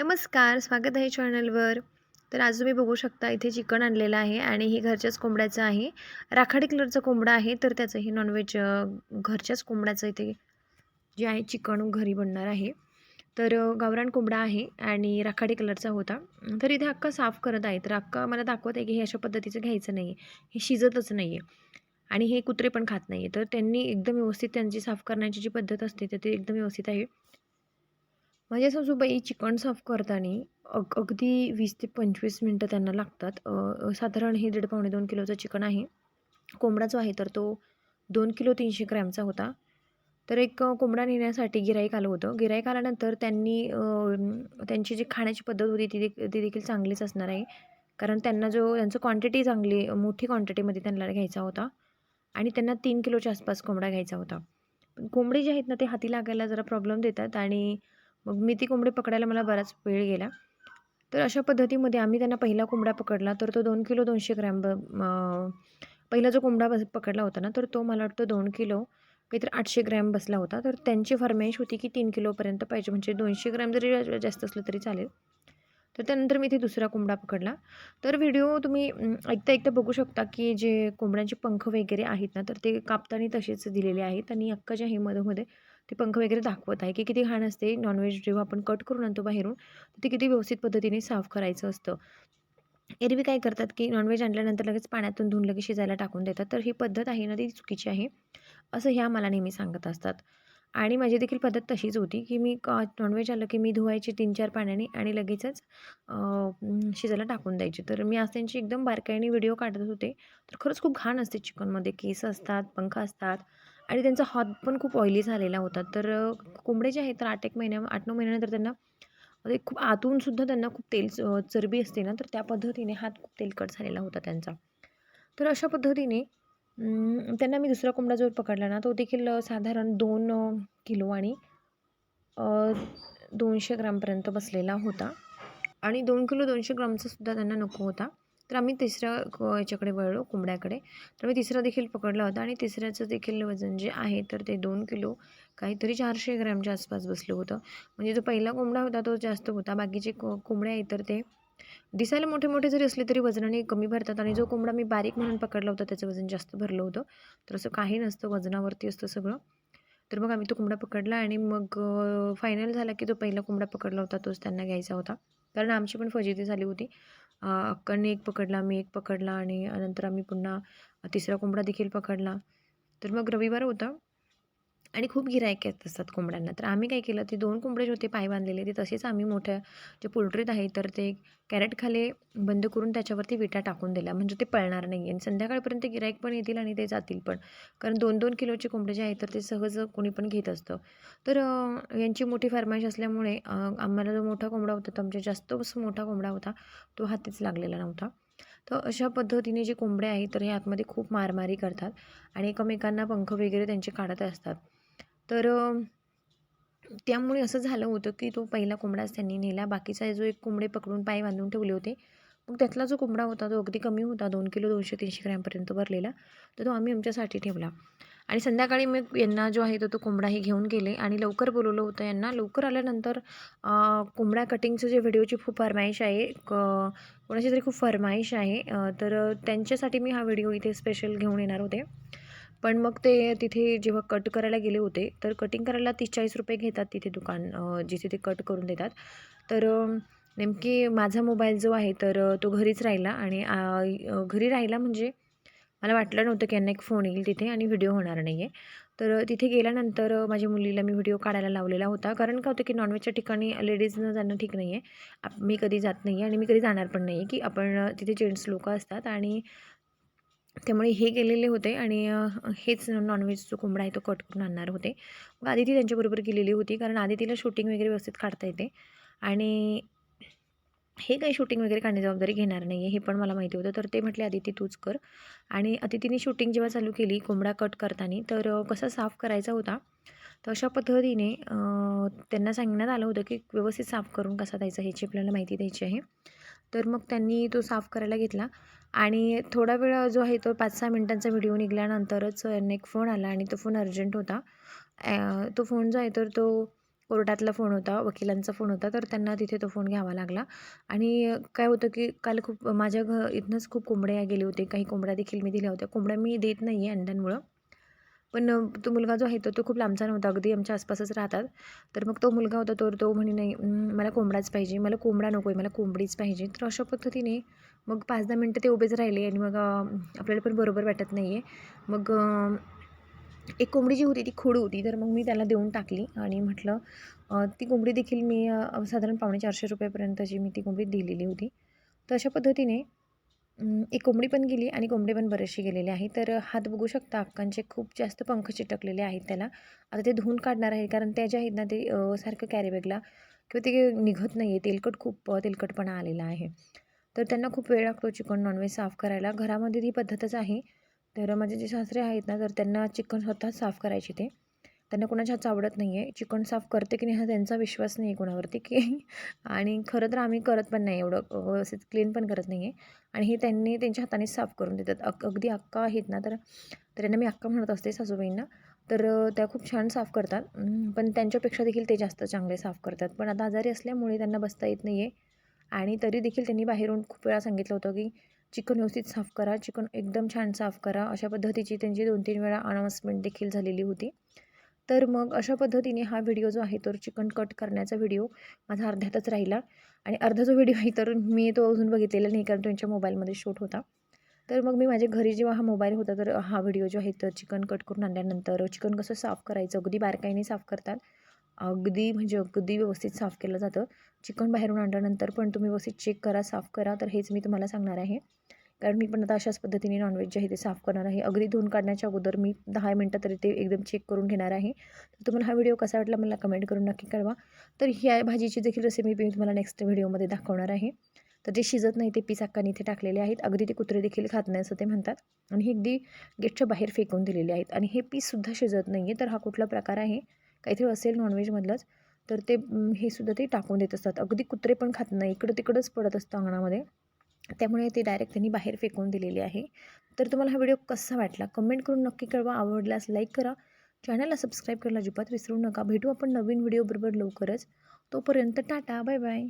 नमस्कार स्वागत आहे चॅनलवर. तर आज तुम्ही बघू शकता इथे चिकन आणलेलं आहे आणि हे घरच्याच कोंबड्याचं आहे. राखाडी कलरचं कोंबडा आहे तर त्याचं हे नॉनव्हेज घरच्याच कोंबड्याचं इथे जे आहे चिकन घरी बनणार आहे. तर गावरान कोंबडा आहे आणि राखाडी कलरचा होता. तर इथे अक्का साफ करत आहे तर अक्का मला दाखवत आहे की हे अशा पद्धतीचं घ्यायचं नाही आहे हे शिजतच नाही आहे आणि हे कुत्रे पण खात नाही आहे तर त्यांनी एकदम व्यवस्थित त्यांची साफ करण्याची जी पद्धत असते तर ती एकदम व्यवस्थित आहे. माझ्या सासूबाई चिकन साफ करताना अग अगदी वीस ते पंचवीस मिनटं त्यांना लागतात. साधारण हे दीड पावणे दोन किलोचं चिकन आहे. कोंबडा जो आहे तर तो दोन किलो तीनशे ग्रॅमचा होता. तर एक कोंबडा नेण्यासाठी गिराईक आलं होतं. गिराईक आल्यानंतर त्यांनी त्यांची जी खाण्याची पद्धत होती ती दे- ती देखील चांगलीच असणार आहे. कारण त्यांना जो त्यांचं क्वांटिटी चांगली मोठी क्वांटिटीमध्ये त्यांना घ्यायचा होता. आणि त्यांना तीन किलोच्या आसपास कोंबडा घ्यायचा होता. पण कोंबडी जे आहेत ना ते हाती लागायला जरा प्रॉब्लेम देतात. आणि मग मी ती कोंबडी पकडायला मला बराच वेळ गेला. तर अशा पद्धतीमध्ये आम्ही त्यांना पहिला कोंबडा पकडला. तर तो दोन किलो दोनशे ग्रॅम ब पहिला जो कोंबडा बस पकडला होता ना तर तो मला वाटतं दोन किलो काहीतरी आठशे ग्रॅम बसला होता. तर त्यांची फरमाईश होती की तीन किलोपर्यंत पाहिजे. म्हणजे दोनशे ग्रॅम जरी जास्त असलं तरी चालेल. तर त्यानंतर मी इथे दुसरा कोंबडा पकडला. तर व्हिडिओ तुम्ही ऐकता ऐकता बघू शकता की जे कोंबड्यांचे पंख वगैरे आहेत ना तर ते कापताना तसेच दिलेले आहेत आणि अक्काच्या जे आहे मधोमध्ये ते पंख वगैरे दाखवत आहे की किती घाण असते नॉनव्हेज जेव्हा आपण कट करून आणतो बाहेरून तर ते किती व्यवस्थित पद्धतीने साफ करायचं असतं. एरवी काय करतात की नॉनव्हेज आणल्यानंतर लगेच पाण्यातून धुवून लगेच शिजायला टाकून देतात. तर ही पद्धत आहे ना ती चुकीची आहे. असं ह्या मला नेहमी सांगत असतात. आणि माझी देखील पद्धत तशीच होती की मी का नॉनव्हेज आलं की मी धुवायची तीन चार पाण्याने आणि लगेचच शिजायला टाकून द्यायची. तर मी आज त्यांची एकदम बारकाईने व्हिडिओ काढत होते. तर खरंच खूप घाण असते चिकनमध्ये. केस असतात पंख असतात आणि त्यांचा हात पण खूप ऑइली झालेला होता. तर कोंबडे जे आहेत तर आठ एक महिन्या आठ नऊ महिन्यानंतर त्यांना म्हणजे खूप आतूनसुद्धा त्यांना खूप तेल चरबी असते ना तर त्या पद्धतीने हात खूप तेलकट झालेला होता त्यांचा. तर अशा पद्धतीने त्यांना मी दुसरा कोंबडा जो पकडला ना तो देखील साधारण दोन किलो आणि दोनशे ग्रामपर्यंत बसलेला होता. आणि दोन किलो दोनशे ग्रामचा सुद्धा त्यांना नको होता. तर आम्ही तिसऱ्या क- याच्याकडे वळलो कोंबड्याकडे. तर मी तिसरा देखील पकडला होता आणि तिसऱ्याचं देखील वजन जे आहे तर ते दोन किलो काहीतरी चारशे ग्रॅमच्या आसपास बसलं होतं. म्हणजे जो पहिला कोंबडा होता तो जास्त होता. बाकीचे को कोंबड्या आहेत तर ते दिसायला मोठे मोठे जरी असले तरी वजनाने कमी भरतात आणि जो कोंबडा मी बारीक म्हणून पकडला होता त्याचं वजन जास्त भरलं होतं. तर असं काही नसतं वजनावरती असतं सगळं. तर मग आम्ही तो कोंबडा पकडला आणि मग फायनल झाला की जो पहिला कोंबडा पकडला होता तोच त्यांना घ्यायचा होता. कारण आमची पण फजिती झाली होती. अक्काने एक पकडला मी एक पकडला आणि नंतर आम्ही पुन्हा तिसरा कोंबडा देखील पकडला. तर मग रविवार होता. आणि खूप गिरायक येत असतात कोंबड्यांना. तर आम्ही काय केलं ते दोन कोंबडे जे होते पाय बांधलेले ते तसेच आम्ही मोठ्या जे पोल्ट्रीत आहे तर ते कॅरेटखाले बंद करून त्याच्यावरती विटा टाकून दिल्या. म्हणजे ते पळणार नाही आणि संध्याकाळपर्यंत गिरायक पण येतील आणि ते जातील पण. कारण दोन दोन किलोचे कोंबडे जे आहेत तर ते सहज कोणी पण घेत असतं. तर यांची मोठी फरमाईश असल्यामुळे आम्हाला जो मोठा कोंबडा होता तो आमच्या जास्त मोठा कोंबडा होता तो हातीच लागलेला नव्हता. तर अशा पद्धतीने जे कोंबडे आहेत तर हे आतमध्ये खूप मारमारी करतात आणि एकमेकांना पंख वगैरे त्यांचे काढत असतात. तर त्यामुळे असं झालं होतं की तो पहिला कोंबडाच त्यांनी नेला. बाकीचा जो एक कोंबडे पकडून पाय बांधून ठेवले होते मग त्यातला जो कोंबडा होता तो अगदी कमी होता. दोन किलो दोनशे तीनशे ग्रॅमपर्यंत भरलेला. तर तो आम्ही आमच्यासाठी ठेवला. आणि संध्याकाळी मी यांना जो आहे तो तो कोंबडाही घेऊन गेले आणि लवकर बोलवलं होतं यांना. लवकर आल्यानंतर कोंबडा कटिंगचं जे व्हिडिओची खूप फरमाईश आहे क कोणाची तरी खूप फरमाईश आहे तर त्यांच्यासाठी मी हा व्हिडिओ इथे स्पेशल घेऊन येणार होते. पण मग ते तिथे जेव्हा कट करायला गेले होते तर कटिंग करायला तीस चाळीस रुपये घेतात तिथे दुकान जिथे ते कट करून देतात. तर नेमकी माझा मोबाईल जो आहे तर तो घरीच राहिला आणि घरी राहिला म्हणजे मला वाटलं नव्हतं की यांना एक फोन येईल तिथे आणि व्हिडिओ होणार नाही आहे तर तिथे गेल्यानंतर माझ्या मुलीला मी व्हिडिओ काढायला लावलेला होता. कारण काय होतं की नॉनव्हेजच्या ठिकाणी लेडीजनं जाणं ठीक नाही आहे आप मी कधी जात नाही आहे आणि मी कधी जाणार पण नाही आहे की आपण तिथे जेंट्स लोक असतात आणि त्यामुळे हे गेलेले होते आणि हेच नॉनव्हेज जो कोंबडा आहे तो कट करून आणणार होते. मग आदिती त्यांच्याबरोबर गेलेली होती कारण आदितीला शूटिंग वगैरे व्यवस्थित काढता येते. आणि हे काही शूटिंग वगैरे काढण्याची जबाबदारी घेणार नाही आहे हे पण मला माहिती होतं. तर ते म्हटले आदिती तूच कर. आणि अदितीने शूटिंग जेव्हा चालू केली कोंबडा कट करताना तर कसा साफ करायचा होता? तर अशा पद्धतीने त्यांना सांगण्यात आलं होतं की व्यवस्थित साफ करून कसा द्यायचा ह्याची आपल्याला माहिती द्यायची आहे. तर मग त्यांनी तो साफ करायला घेतला. आणि थोडा वेळ जो आहे तो पाच सहा मिनटांचा व्हिडिओ निघाल्यानंतरच यांना एक फोन आला आणि तो फोन अर्जंट होता. तो फोन जो आहे तर तो कोर्टातला फोन होता वकिलांचा फोन होता. तर त्यांना तिथे तो फोन घ्यावा लागला. आणि काय होतं की काल खूप माझ्या घ इथनंच खूप कोंबड्या गेले होते. काही कोंबड्या देखील मी दिल्या होत्या. कोंबड्या मी देत नाही आहे अंड्यांमुळं. पण तो मुलगा जो आहे तो तो खूप लांबचा नव्हता. अगदी आमच्या आसपासच राहतात. तर मग तो मुलगा होता तर तो म्हणे नाही मला कोंबडाच पाहिजे. मला कोंबडा नको आहे. मला कोंबडीच पाहिजे. तर अशा पद्धतीने मग पाच दहा मिनटं ते उभेच राहिले आणि मग आपल्याला पण बरोबर वाटत नाही आहे मग एक कोंबडी जी होती ती खोड होती. तर मग मी त्याला देऊन टाकली आणि म्हटलं ती कोंबडी देखील मी साधारण पावणे चारशे रुपयापर्यंतची मी ती कोंबडी दिलेली होती. तर अशा पद्धतीने एक कोंबडी पण गेली आणि कोंबडी पण बरेचशी गेलेली आहे. तर हात बघू शकता अक्कांचे खूप जास्त पंख चिटकलेले आहेत त्याला. आता ते धुवून काढणार आहे कारण त्या ज्या आहेत ना ते सारखं कॅरीबॅगला किंवा ते निघत नाही आहे तेलकट खूप तेलकटपणा आलेला आहे. तर त्यांना खूप वेळ लागतो चिकन नॉनव्हेज साफ करायला. घरामध्ये ती पद्धतच आहे. तर माझे जे सासरे आहेत ना तर त्यांना चिकन स्वतःच साफ करायचे ते. त्यांना कोणाच्या हातचं आवडत नाही आहे. चिकन साफ करते की नाही हा त्यांचा विश्वास नाही आहे कोणावरती की आणि खरं तर आम्ही करत पण नाही एवढं व्यवस्थित क्लीन पण करत नाही आहे. आणि हे त्यांनी त्यांच्या हातानेच साफ करून देतात. अग अगदी अक्का आहेत ना तर तर त्यांना मी अक्का म्हणत असते सासूबाईंना. तर त्या खूप छान साफ करतात. पण त्यांच्यापेक्षा देखील ते जास्त चांगले साफ करतात. पण आता आजारी असल्यामुळे त्यांना बसता येत नाही आहे. आणि तरी देखील त्यांनी बाहेरून खूप वेळा सांगितलं होतं की चिकन व्यवस्थित साफ करा. चिकन एकदम छान साफ करा. अशा पद्धतीची त्यांची दोन तीन वेळा अनाऊन्समेंट देखील झालेली होती. तर मग अशा पद्धतीने हा व्हिडिओ जो आहे तर चिकन कट करण्याचा व्हिडिओ माझा अर्ध्यातच राहिला. आणि अर्धा जो व्हिडिओ आहे तर मी तो अजून बघितलेला नाही कारण त्यांच्या मोबाईलमध्ये शूट होता. तर मग मी माझ्या घरी जेव्हा हा मोबाईल होता तर हा व्हिडिओ जो आहे तर चिकन कट करून आणल्यानंतर चिकन कसं साफ करायचं अगदी बारकाईने साफ करतात. अगदी म्हणजे अगदी व्यवस्थित साफ केलं जातं. चिकन बाहेरून आणल्यानंतर पण तुम्ही व्यवस्थित चेक करा साफ करा. तर हेच मी तुम्हाला सांगणार आहे. कारण मी पण आता अशाच पद्धतीने नॉनव्हेज जे आहे ते साफ करणार आहे. अगदी धुवून काढण्याच्या अगोदर मी दहा मिनटं तरी ते एकदम चेक करून घेणार आहे. तर तुम्हाला हा व्हिडिओ कसा वाटला मला कमेंट करून नक्की कळवा. तर ह्या भाजीची देखील रेसिपी मी तुम्हाला नेक्स्ट व्हिडिओमध्ये दाखवणार आहे. तर जे शिजत नाही ते पीस अक्काने इथे टाकलेले आहेत. अगदी ते कुत्रे देखील खात नाही असं ते म्हणतात. आणि हे अगदी गेटच्या बाहेर फेकून दिलेले आहेत. आणि हे पीससुद्धा शिजत नाही आहे तर हा कुठला प्रकार आहे? काहीतरी असेल नॉनव्हेजमधलंच तर ते हे सुद्धा ते टाकून देत असतात. अगदी कुत्रे पण खात नाही. इकडं तिकडंच पडत असतं अंगणामध्ये. त्यामुळे ते डायरेक्ट त्यांनी बाहेर फेकून दिलेली आहे. तर तुम्हाला हा व्हिडिओ कसा वाटला? कमेंट करून नक्की कळवा. आवडल्यास लाईक करा. चॅनलला सबस्क्राईब करायला अजिबात विसरू नका. भेटू आपण नवीन व्हिडिओबरोबर लवकरच. तोपर्यंत टाटा. Bye bye.